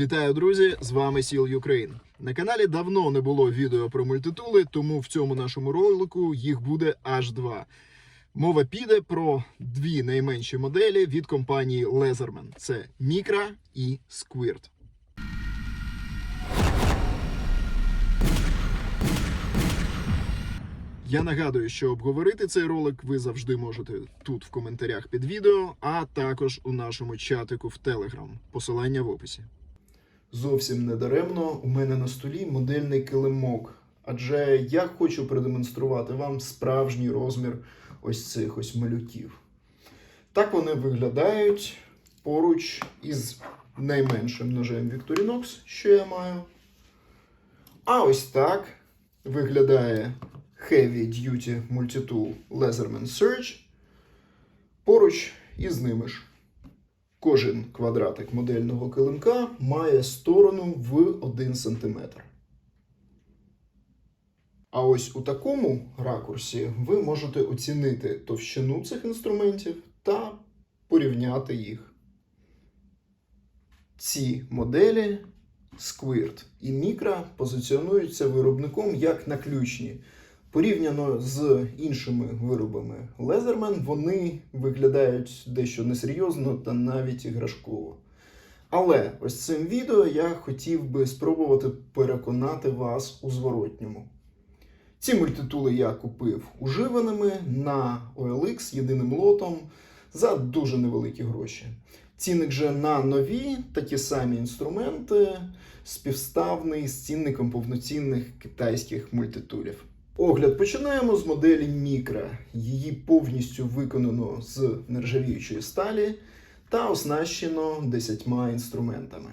Вітаю, друзі! З вами Сіл Ukraine. На каналі давно не було відео про мультитули, тому в цьому нашому ролику їх буде аж два. Мова піде про дві найменші моделі від компанії Leatherman. Це Micra і Squirt. Я нагадую, що обговорити цей ролик ви завжди можете тут в коментарях під відео, а також у нашому чатику в Telegram. Посилання в описі. Зовсім недаремно у мене на столі модельний килимок. Адже я хочу продемонструвати вам справжній розмір ось цих ось малюків. Так вони виглядають поруч із найменшим ножем Victorinox, що я маю. А ось так виглядає Heavy Duty Multitool Leatherman Surge поруч із ними ж. Кожен квадратик модельного килимка має сторону в 1 см. А ось у такому ракурсі ви можете оцінити товщину цих інструментів та порівняти їх. Ці моделі Squirt і Micra позиціонуються виробником як наключні. Порівняно з іншими виробами Leatherman, вони виглядають дещо несерйозно та навіть іграшково. Але ось цим відео я хотів би спробувати переконати вас у зворотньому. Ці мультитули я купив уживаними на OLX єдиним лотом за дуже невеликі гроші. Цінник же на нові такі самі інструменти співставний з цінником повноцінних китайських мультитулів. Огляд починаємо з моделі Micra. Її повністю виконано з нержавіючої сталі та оснащено 10 інструментами.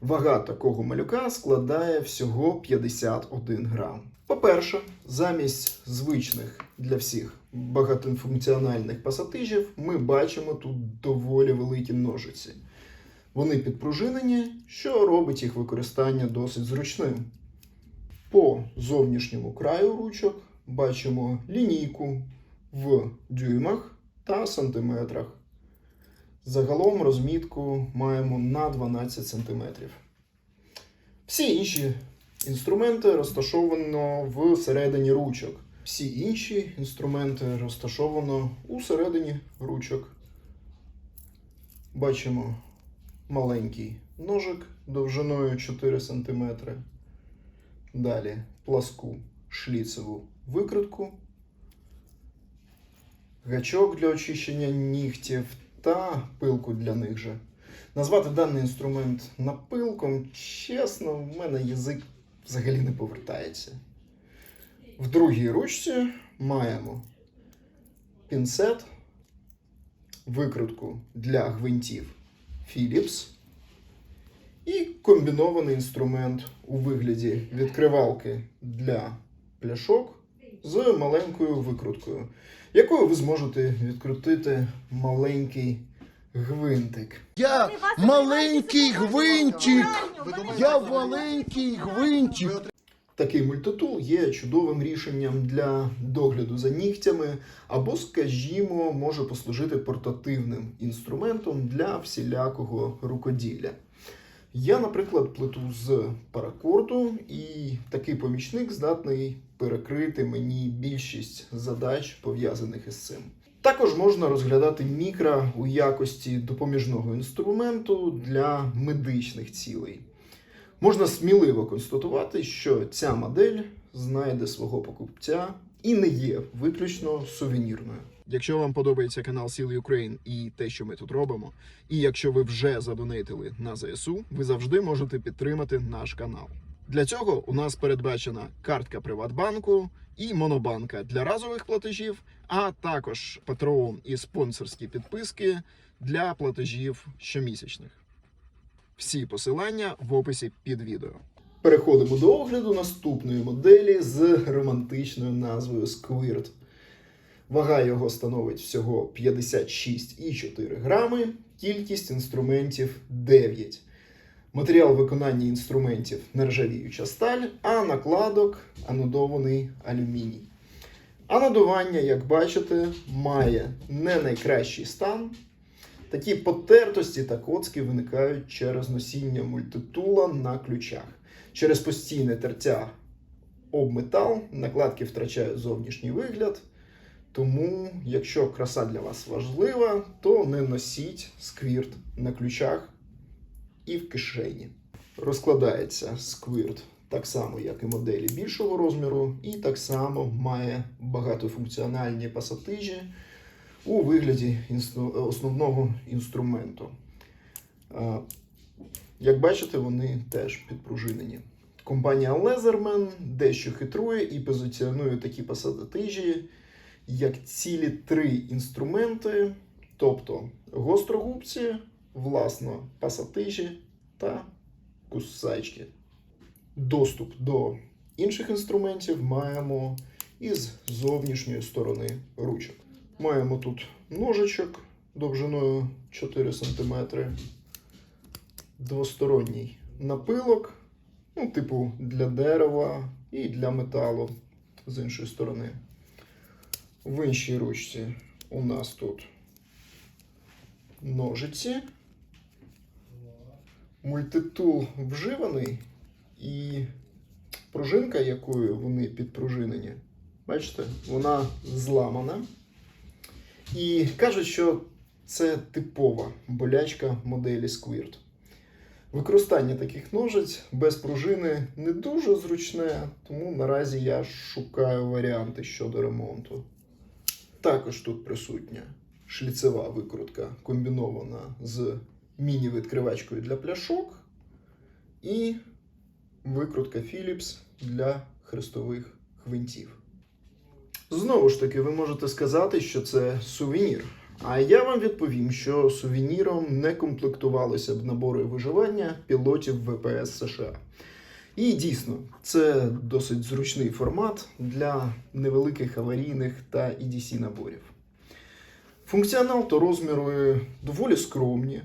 Вага такого малюка складає всього 51 грам. По-перше, замість звичних для всіх багатофункціональних пасатижів ми бачимо тут доволі великі ножиці. Вони підпружинені, що робить їх використання досить зручним. По зовнішньому краю ручок бачимо лінійку в дюймах та сантиметрах. Загалом розмітку маємо на 12 см. Всі інші інструменти розташовано всередині ручок. Всі інші інструменти розташовано у середині ручок. Бачимо маленький ножик довжиною 4 см. Далі пласку шліцеву викритку, гачок для очищення нігтів та пилку для них же. Назвати даний інструмент напилком, чесно, в мене язик взагалі не повертається. В другій ручці маємо пінцет, викрутку для гвинтів Philips і комбінований інструмент у вигляді відкривалки для пляшок з маленькою викруткою, якою ви зможете відкрутити маленький гвинтик. Я маленький гвинтик. Я маленький гвинтик. Такий мультитул є чудовим рішенням для догляду за нігтями, або, скажімо, може послужити портативним інструментом для всілякого рукоділля. Я, наприклад, плету з паракорду, і такий помічник здатний перекрити мені більшість задач, пов'язаних із цим. Також можна розглядати мікро у якості допоміжного інструменту для медичних цілей. Можна сміливо констатувати, що ця модель знайде свого покупця і не є виключно сувенірною. Якщо вам подобається канал Сіл Ukraine і те, що ми тут робимо, і якщо ви вже задонейтили на ЗСУ, ви завжди можете підтримати наш канал. Для цього у нас передбачена картка Приватбанку і Монобанка для разових платежів, а також Patreon і спонсорські підписки для платежів щомісячних. Всі посилання в описі під відео. Переходимо до огляду наступної моделі з романтичною назвою Squirt. Вага його становить всього 56,4 грами, кількість інструментів 9. Матеріал виконання інструментів нержавіюча сталь, а накладок анодований алюміній. Анодування, як бачите, має не найкращий стан. Такі потертості та коцки виникають через носіння мультитула на ключах. Через постійне тертя об метал накладки втрачають зовнішній вигляд. Тому, якщо краса для вас важлива, то не носіть сквірт на ключах і в кишені. Розкладається сквірт так само, як і моделі більшого розміру, і так само має багатофункціональні пасатижі у вигляді основного інструменту. Як бачите, вони теж підпружинені. Компанія Leatherman дещо хитрує і позиціонує такі пасатижі як цілі три інструменти, тобто гострогубці, власно пасатижі та кусачки. Доступ до інших інструментів маємо із зовнішньої сторони ручок. Маємо тут ножичок довжиною 4 см, двосторонній напилок, ну, типу для дерева і для металу з іншої сторони. В іншій ручці у нас тут ножиці. Мультитул вживаний і пружинка, якою вони підпружинені, бачите, вона зламана. І кажуть, що це типова болячка моделі Squirt. Використання таких ножиць без пружини не дуже зручне, тому наразі я шукаю варіанти щодо ремонту. Також тут присутня шліцева викрутка, комбінована з міні-відкривачкою для пляшок і викрутка Philips для хрестових гвинтів. Знову ж таки, ви можете сказати, що це сувенір. А я вам відповім, що сувеніром не комплектувалися б набори виживання пілотів ВПС США. І дійсно, це досить зручний формат для невеликих аварійних та EDC наборів. Функціонал та розміри доволі скромні,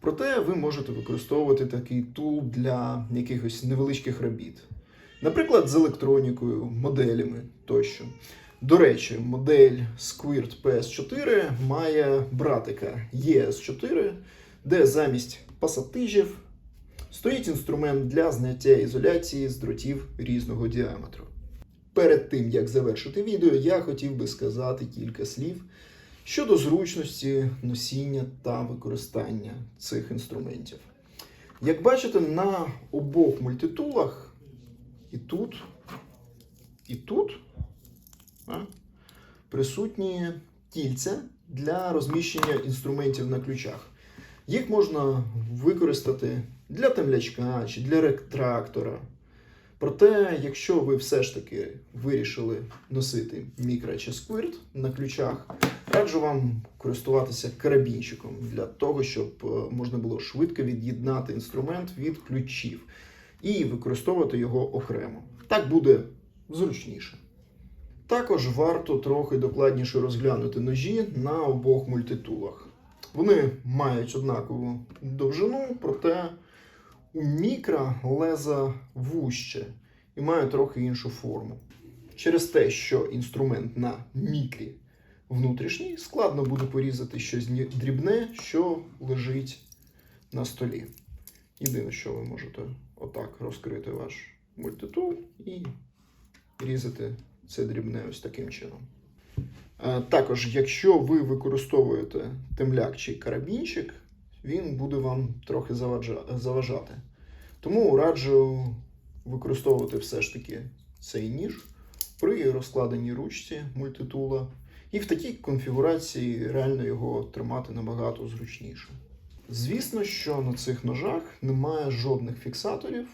проте ви можете використовувати такий тул для якихось невеличких робіт. Наприклад, з електронікою, моделями тощо. До речі, модель Squirt PS4 має братика ES4, де замість пасатижів стоїть інструмент для зняття ізоляції з дротів різного діаметру. Перед тим як завершити відео, я хотів би сказати кілька слів щодо зручності носіння та використання цих інструментів. Як бачите, на обох мультитулах і тут, і тут присутні кільця для розміщення інструментів на ключах. Їх можна використати для темлячка чи для ретрактора. Проте, якщо ви все ж таки вирішили носити мікро чи сквирт на ключах, раджу вам користуватися карабінчиком для того, щоб е, можна було швидко від'єднати інструмент від ключів і використовувати його окремо. Так буде зручніше. Також варто трохи докладніше розглянути ножі на обох мультитулах. Вони мають однакову довжину, проте у мікро леза вужче і має трохи іншу форму. Через те, що інструмент на мікрі внутрішній, складно буде порізати щось дрібне, що лежить на столі. Єдине, що ви можете отак розкрити ваш мультитул і різати це дрібне ось таким чином. Також, якщо ви використовуєте темляк чи карабінчик, він буде вам трохи заважати. Тому раджу використовувати все ж таки цей ніж при розкладеній ручці мультитула. І в такій конфігурації реально його тримати набагато зручніше. Звісно, що на цих ножах немає жодних фіксаторів,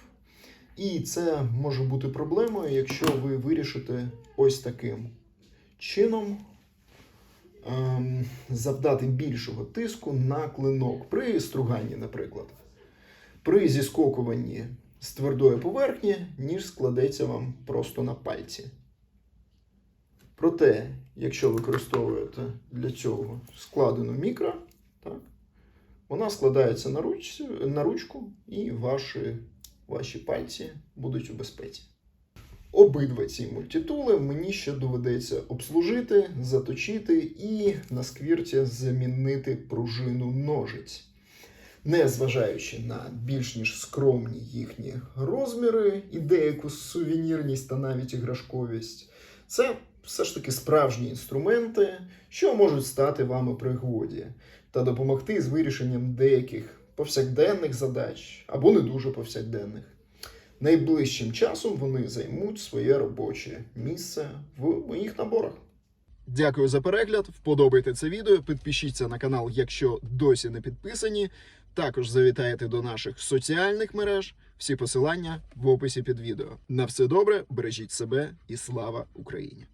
і це може бути проблемою, якщо ви вирішите ось таким чином ем, завдати більшого тиску на клинок при струганні, наприклад. При зіскокуванні з твердої поверхні, ніж складеться вам просто на пальці. Проте, якщо використовуєте для цього складену мікро, так, вона складається на, ручці, на ручку, і ваші, ваші пальці будуть у безпеці. Обидва ці мультитули мені ще доведеться обслужити, заточити і на сквірті замінити пружину ножиць. Незважаючи на більш ніж скромні їхні розміри і деяку сувенірність та навіть іграшковість, це все ж таки справжні інструменти, що можуть стати вам у пригоді та допомогти з вирішенням деяких повсякденних задач або не дуже повсякденних. Найближчим часом вони займуть своє робоче місце в моїх наборах. Дякую за перегляд. Вподобайте це відео, підпишіться на канал, якщо досі не підписані. Також завітайте до наших соціальних мереж. Всі посилання в описі під відео. На все добре, бережіть себе і слава Україні!